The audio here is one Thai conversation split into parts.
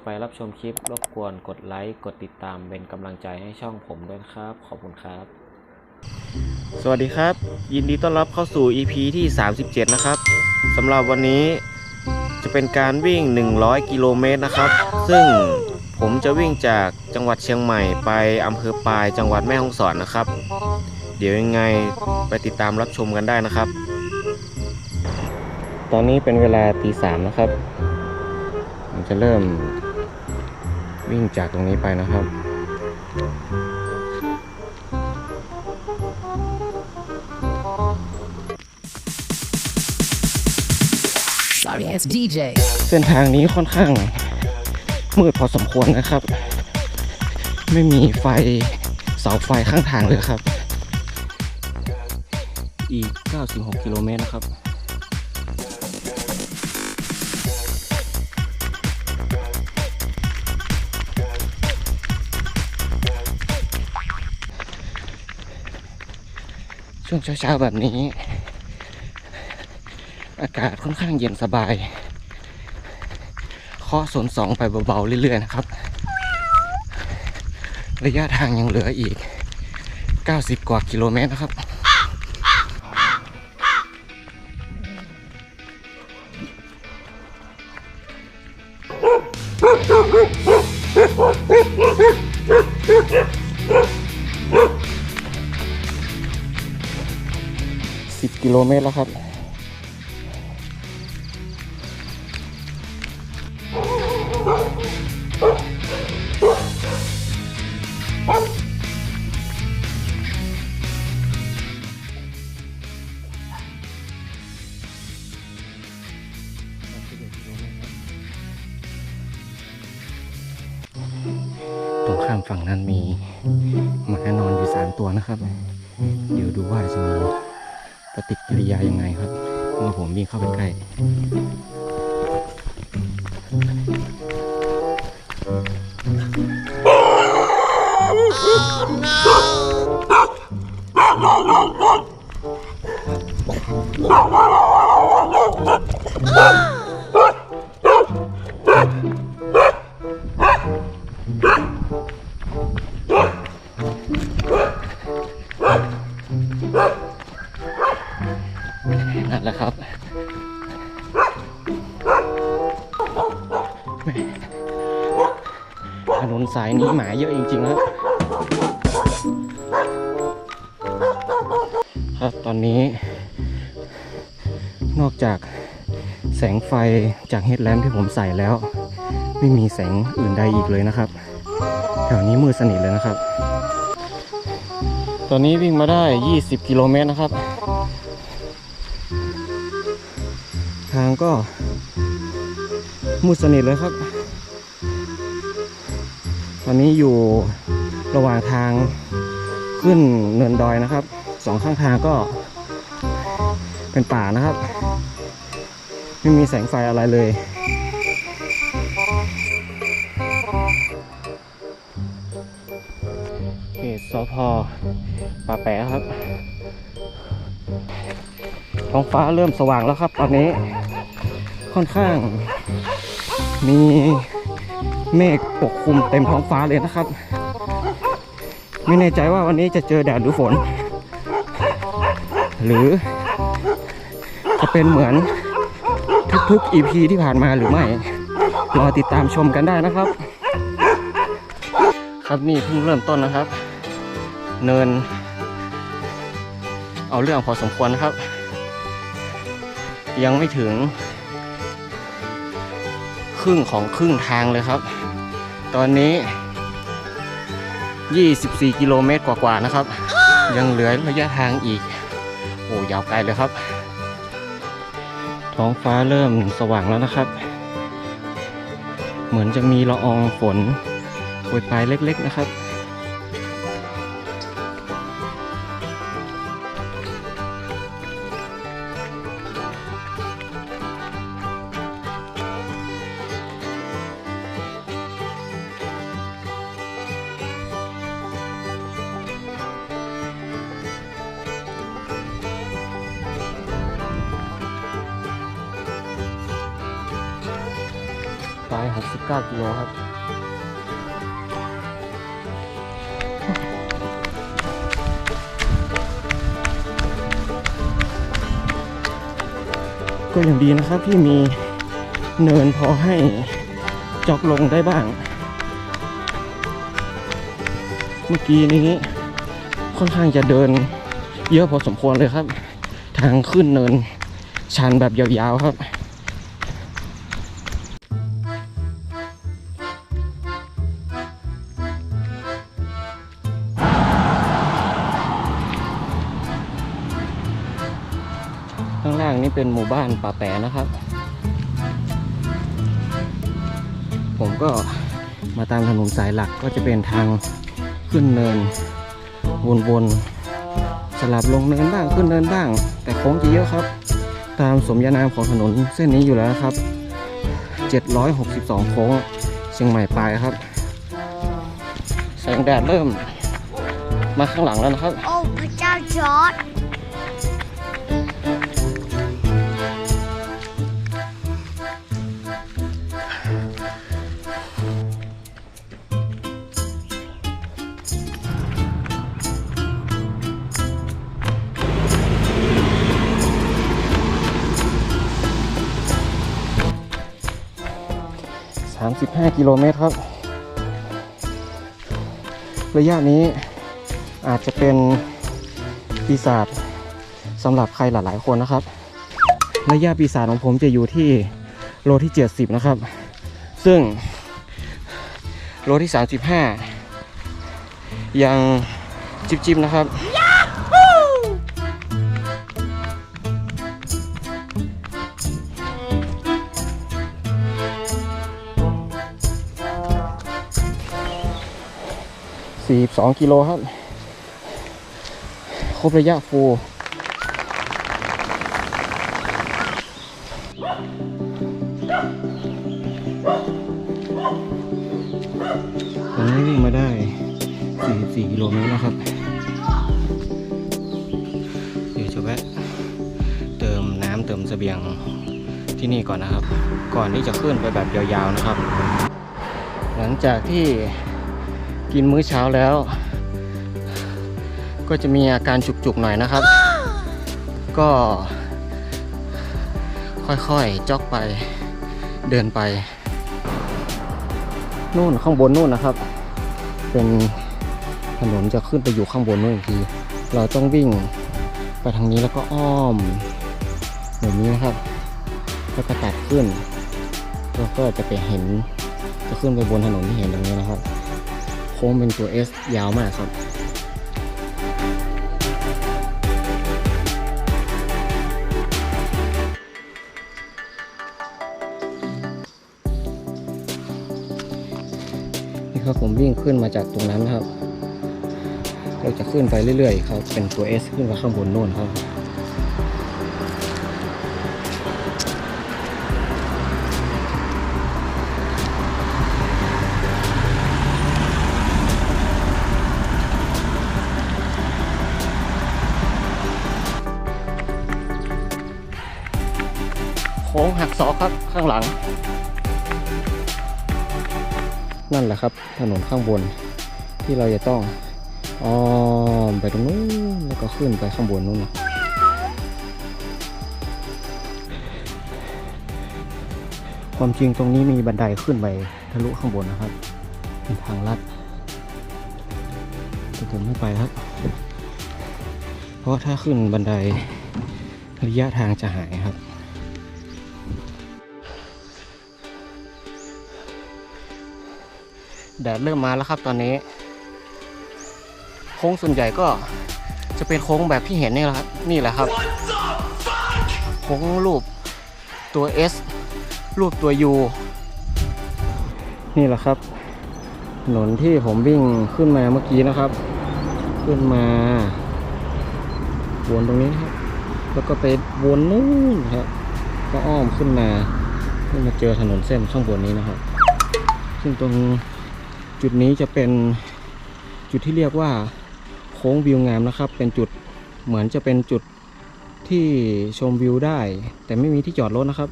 จะไปรับชมคลิป รบกวนกดไลค์ กดติดตามเป็นกำลังใจให้ช่องผมด้วยนะครับ ขอบคุณครับ สวัสดีครับ ยินดีต้อนรับเข้าสู่ EP ที่ 37 นะครับสำหรับวันนี้จะเป็นการวิ่ง 100 กิโลเมตรนะครับ ซึ่งผมจะวิ่งจากจังหวัดเชียงใหม่ไปอำเภอปายจังหวัดแม่ฮ่องสอนนะครับ เดี๋ยวยังไงไปติดตามรับชมกันได้นะครับ ตอนนี้เป็นเวลาตีสามนะครับ ผมจะเริ่ม วิ่งจากตรงนี้ไปนะครับ Sorry ass DJ. เส้นทางนี้ค่อนข้างมืดพอสมควรนะครับ ไม่มีไฟเสาไฟข้างทางเลยครับ อีก 96 กิโลเมตรนะครับ ช่วงเช้าๆแบบนี้ อากาศค่อนข้างเย็นสบายข้อสนสองไปเบาๆเรื่อยๆนะครับ ระยะทางยังเหลืออีก 90 กว่ากิโลเมตรนะครับ กิโลเมตรแล้วครับ Thank you. ครับตอนนี้ นอกจากแสงไฟจากเฮดแลมป์ที่ผมใส่แล้ว ไม่มีแสงอื่นใดอีกเลยนะครับ แถวนี้มืดสนิทเลยนะครับ ตอนนี้วิ่งมาได้ 20 กิโลเมตรนะครับ ทางก็มืดสนิทเลยครับ ตอนนี้อยู่ระหว่างทางขึ้นเนินดอยนะครับ สองข้างทางก็ เป็นป่านะครับ ไม่มีแสงไฟอะไรเลย เขตสพป่าแปะครับ ท้องฟ้าเริ่มสว่างแล้วครับ ตอนนี้ ค่อนข้าง มีเมฆปกคลุมเต็มท้องฟ้าเลยนะครับ ไม่แน่ใจว่าวันนี้จะเจอแดดหรือฝน หรือจะเป็นเหมือนทุกๆ EP ที่ผ่านมาหรือไม่ รอติดตามชมกันได้นะครับ ครับนี่เพิ่งเริ่มต้นนะครับ เนิน เอาเรื่องพอสมควรนะครับ ยังไม่ถึง ครึ่งของครึ่งทางเลยครับ ตอนนี้ 24 กิโลเมตรกว่าๆนะครับ ยังเหลือระยะทางอีก โอ้ยาวไกลเลยครับ ท้องฟ้าเริ่มสว่างแล้วนะครับ เหมือนจะมีละอองฝนโปรยปลายเล็ก ๆ นะครับ ปลาย69กิโลครับก็อย่างดีนะครับที่มีเนินพอให้จอกลงได้บ้าง เมื่อกี้นี้ค่อนข้างจะเดินเยอะพอสมควรเลยครับ ทางขึ้นเนินชันแบบยาวๆครับางนี่เป็นหมู่บ้านป่าแปะนะครับ ผมก็มาตามถนนสายหลักก็จะเป็นทางขึ้นเนินวนๆสลับลงเนินบ้างขึ้นเนินบ้าง แต่โค้งจะเยอะครับ ตามสมญานามของถนนเส้นนี้อยู่แล้วครับ 762 โค้งเชียงใหม่ปลายครับ แสงแดดเริ่มมาข้างหลังแล้วนะครับ โอ้พระเจ้าจอร์ด 35กิโลเมตรครับ ระยะนี้อาจจะเป็นปีศาจสำหรับใครหลายๆคนนะครับ ระยะปีศาจของผมจะอยู่ที่โลที่ 70 นะครับ ซึ่งโลที่ 35 ยังจิบๆนะครับ 42กิโลครับ ครบระยะฟูลผมนี้วิ่งมาได้ 44 กิโลเมตรแล้วครับ เดี๋ยวจะแวะเติมน้ำเติมเสบียงที่นี่ก่อนนะครับ ก่อนที่จะขึ้นไปแบบยาวๆนะครับ หลังจากที่ กินมื้อเช้าแล้ว ก็จะมีอาการจุกๆหน่อยนะครับ ก็ ค่อยๆจ็อกไปเดินไป นู่นข้างบนนู่นนะครับ เป็นถนนจะขึ้นไปอยู่ข้างบนนู่นอีกที เราต้องวิ่งไปทางนี้แล้วก็อ้อมแบบนี้นะครับ แล้วก็ตัดขึ้น แล้วก็จะไปเห็น จะขึ้นไปบนถนนที่เห็นตรงนี้นะครับ ค้งเป็นตัว S ยาวมากครับนี่ครับผมวิ่งขึ้นมาจากตรงนั้นครับ เราจะขึ้นไปเรื่อยๆครับเป็นตัว S ขึ้นมาข้างบนโน่นครับ นั่นแหละครับ ถนนข้างบนที่เราจะต้องอ้อมไปตรงนู้นแล้วก็ขึ้นไปข้างบนนู้นความจริงตรงนี้มีบันไดขึ้นไปทะลุข้างบนนะครับเป็นทางลัดแต่ผมไม่ไปครับ เพราะถ้าขึ้นบันไดระยะทางจะหายครับ ดดเริ่มมาแล้วครับตอนนี้ โค้งส่วนใหญ่ก็จะเป็นโค้งแบบที่เห็นนี่แหละครับนี่แหละครับ โค้งรูปตัว S รูปตัว U นี่แหละครับถนนที่ผมวิ่งขึ้นมาเมื่อกี้นะครับ ขึ้นมาวนตรงนี้ครับ แล้วก็ไปวนนู่นครับก็อ้อมขึ้นมาเพื่อมาเจอถนนเส้นข้างบนนี้นะครับ ซึ่งตรง จุดนี้จะเป็นจุดที่เรียกว่าโค้งวิวงามนะครับ เป็นจุดเหมือนจะเป็นจุดที่ชมวิวได้ แต่ไม่มีที่จอดรถนะครับ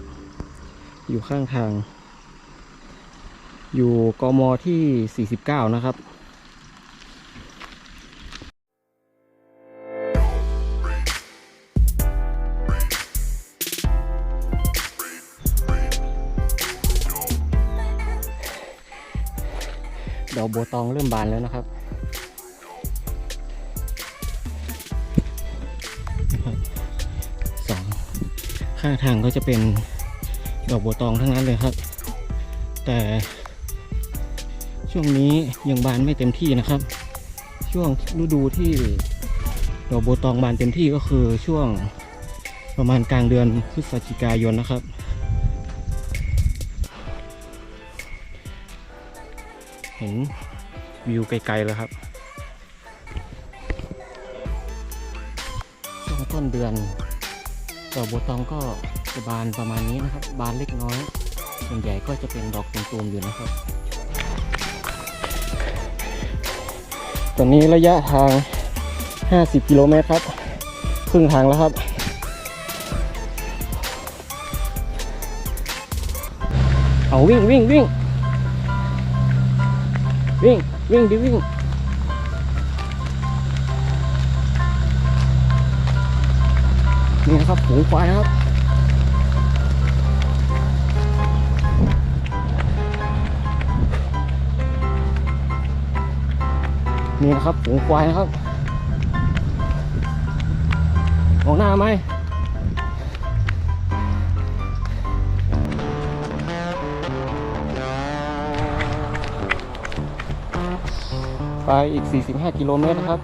อยู่ข้างทาง อยู่กมที่ 49 นะครับ ดอกบัวตองเริ่มบานแล้วนะครับ สองข้างทางก็จะเป็นดอกบัวตองทั้งนั้นเลยครับ แต่ช่วงนี้ยังบานไม่เต็มที่นะครับ ช่วงฤดูที่ดอกบัวตองบานเต็มที่ก็คือช่วงประมาณกลางเดือนพฤศจิกายนนะครับ ห็นวิวไกล ๆ แล้วครับ ช่วงต้นเดือนดอกบัวตองก็จะบานประมาณนี้นะครับ บานเล็กน้อย ส่วนใหญ่ก็จะเป็นดอกตูมๆอยู่นะครับ ตอนนี้ระยะทาง 50 กิโลเมตรครับ ครึ่งทางแล้วครับเอาวิ่งวิ่งวิ่ง วิ่ง วิ่งดิวิ่งนี่นะครับฝูงควายครับนี่นะครับฝูงควายนะครับมองหน้าไหม ไปอีก 45 กิโลเมตรนะครับ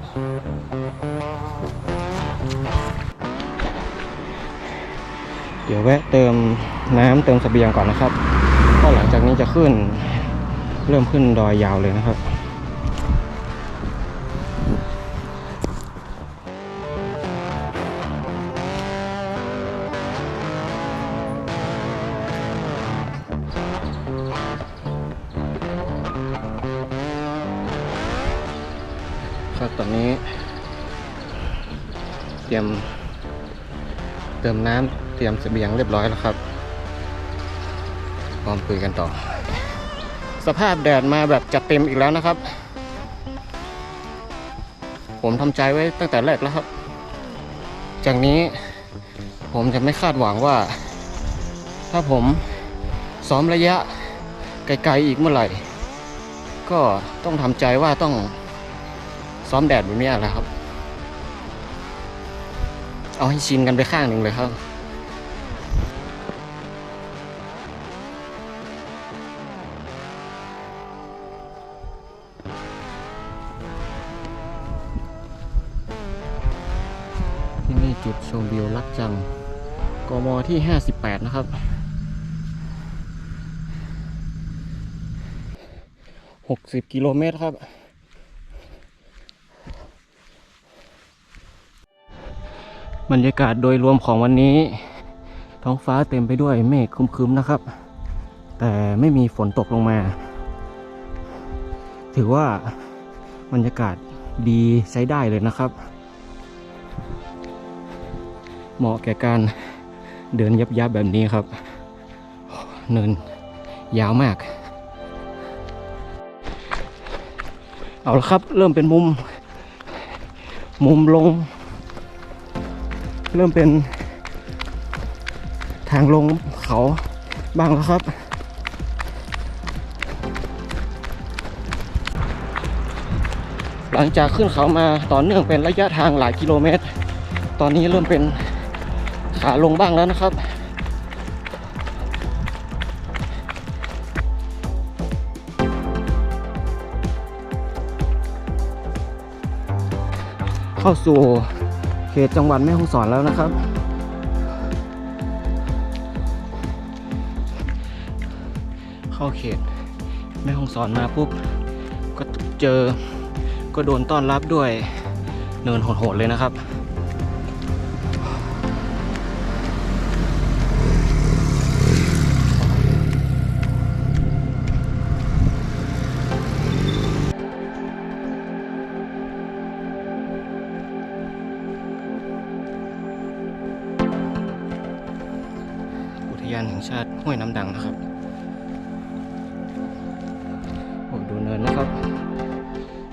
เดี๋ยวแวะเติมน้ำเติมเสบียงก่อนนะครับ ก็หลังจากนี้จะขึ้น เริ่มขึ้นดอยยาวเลยนะครับ ตอนนี้ เตรียมเติมน้ำเตรียมเสบียงเรียบร้อยแล้วครับพร้อมคุยกันต่อ สภาพแดดมาแบบจัดเต็มอีกแล้วนะครับ ผมทำใจไว้ตั้งแต่แรกแล้วครับ จากนี้ผมจะไม่คาดหวังว่า ถ้าผมซ้อมระยะไกลๆอีกเมื่อไหร่ ก็ต้องทำใจว่าต้อง ซ้อมแดดแบบนี้แหละครับ เอาให้ชินกันไปข้างหนึ่งเลยครับที่นี่จุดชมวิวลักจังกมที่ 58 นะครับ60กิโลเมตรครับ บรรยากาศโดยรวมของวันนี้ ท้องฟ้าเต็มไปด้วยเมฆครึ้มๆนะครับ แต่ไม่มีฝนตกลงมา ถือว่าบรรยากาศดีใช้ได้เลยนะครับ เหมาะแก่การเดินยับยับๆแบบนี้ครับ เนินยาวมาก เอาละครับ เริ่มเป็นมุม มุมลง เริ่มเป็นทางลงเขาบ้างแล้วครับ หลังจากขึ้นเขามาต่อเนื่องเป็นระยะทางหลายกิโลเมตร ตอนนี้เริ่มเป็นขาลงบ้างแล้วนะครับเข้าสู่ เขตจังหวัดแม่ฮ่องสอนแล้วนะครับ เข้าเขตแม่ฮ่องสอนมาปุ๊บก็เจอก็โดนต้อนรับด้วยเนินโหดๆเลยนะครับ ยานแห่งชาติห้วยน้ำดังนะครับ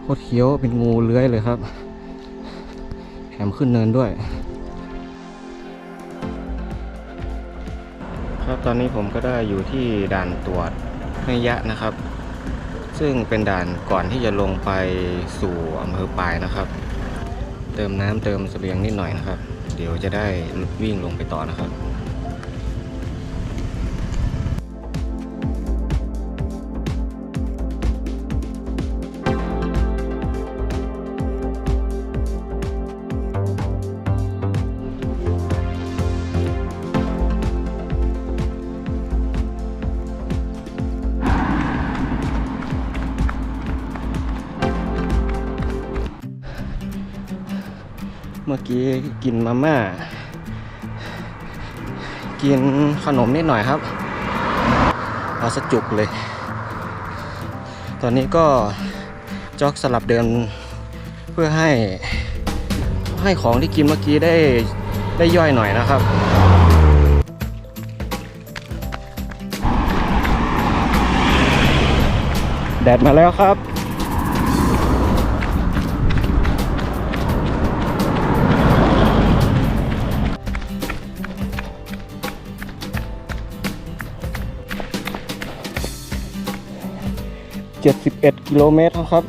ตรเคี้ยวเป็นงูเลื้อยเลยครับแถมขึ้นเนินด้วย ครับตอนนี้ผมก็ได้อยู่ที่ด่านตรวจห้ยะนะครับ ซึ่งเป็นด่านก่อนที่จะลงไปสู่อำเภอปลายนะครับ เติมน้ำเติมเสบียงนิดหน่อยนะครับ เดี๋ยวจะได้วิ่งลงไปต่อนะครับ กี้กินมาม่า กินขนมนิดหน่อยครับเอาสจุกเลย ตอนนี้ก็จ็อกสลับเดินเพื่อให้ให้ของที่กินเมื่อกี้ได้ได้ย่อยหน่อยนะครับแดดมาแล้วครับ 71 กิโลเมตรครับ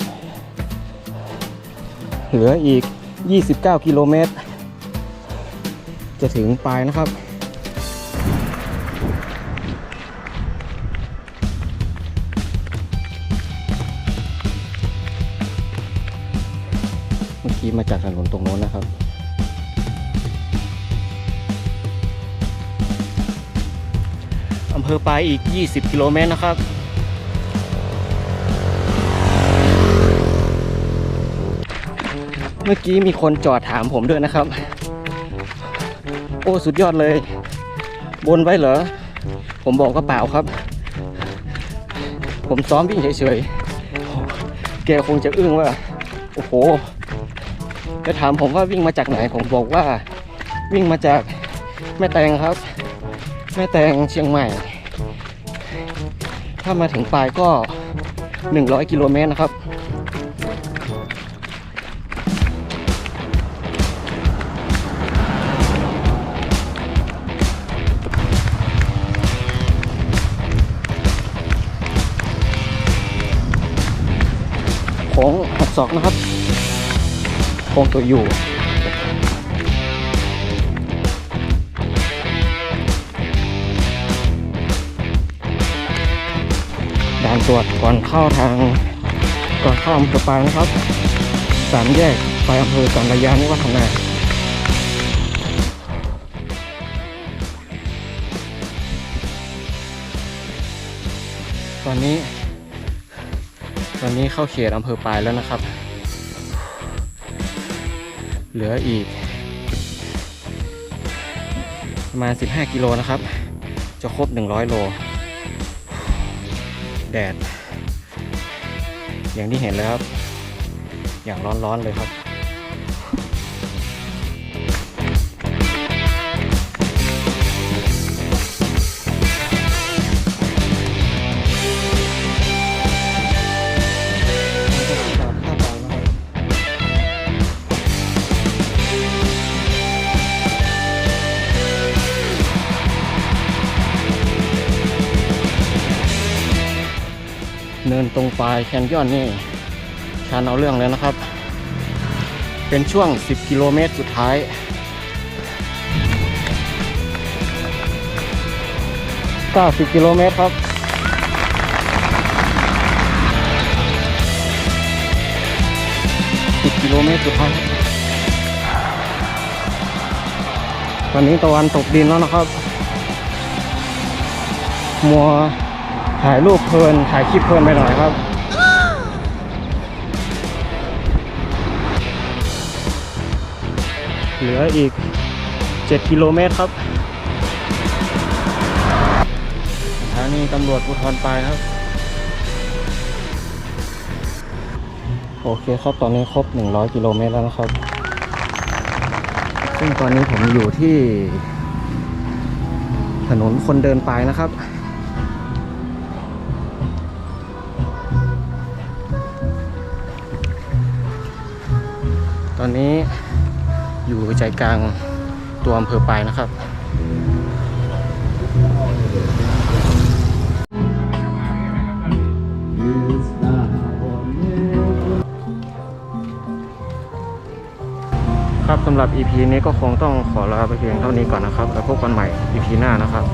เหลืออีก 29 กิโลเมตร จะถึงปลายนะครับเมื่อกี้มาจากถนนตรงโน้นนะครับ อำเภอปลายอีก 20 กิโลเมตรนะครับ มื่อกี้มีคนจอดถามผมด้วยนะครับ โอ้สุดยอดเลย บนไว้เหรอ ผมบอกก็เปล่าครับ ผมซ้อมวิ่งเฉยๆ แกคงจะอึ้งว่า โอ้โหจะถามผมว่าวิ่งมาจากไหน ผมบอกว่าวิ่งมาจากแม่แตงครับ แม่แตงเชียงใหม่ ถ้ามาถึงปลายก็ 100 กิโลเมตรนะครับ ค้งหักศอกนะครับคงตัวอยู่ด่านตรวจก่อนเข้าทางก่อนเข้าอำเภอปางนะครับ สามแยกไปอำเภอสันระยานิวัฒนาตอนนี้ อนนี้เข้าเขตอำเภอปลายแล้วนะครับ เหลืออีก ประมาณ 15 กิโลนะครับ จะครบ 100 โล แดด อย่างที่เห็นเลยครับ อย่างร้อนๆเลยครับ นินตรงปลายแคนยอนนี่ชันเอาเรื่องเลยนะครับ เป็นช่วง 10 กิโลเมตรสุดท้าย 90 กิโลเมตรครับ10กิโลเมตรสุดท้ายตอนนี้ตะวันตกดินแล้วนะครับ มัว ถ่ายรูปเพลิน ถ่ายคลิปเพลินไปหน่อยครับเหลืออีก 7 กิโลเมตรครับสถานีตำรวจภูธรปลายครับ โอเคครับ ตอนนี้ครบ 100 กิโลเมตรแล้วนะครับ ซึ่งตอนนี้ผมอยู่ที่ ถนนคนเดินปลายนะครับ ตอนนี้อยู่ใจกลางตัวอำเภอปายนะครับ ครับสำหรับ EP นี้ก็คงต้องขอลาไปเพียงเท่านี้ก่อนนะครับ แล้วพบกันใหม่ EP หน้านะครับ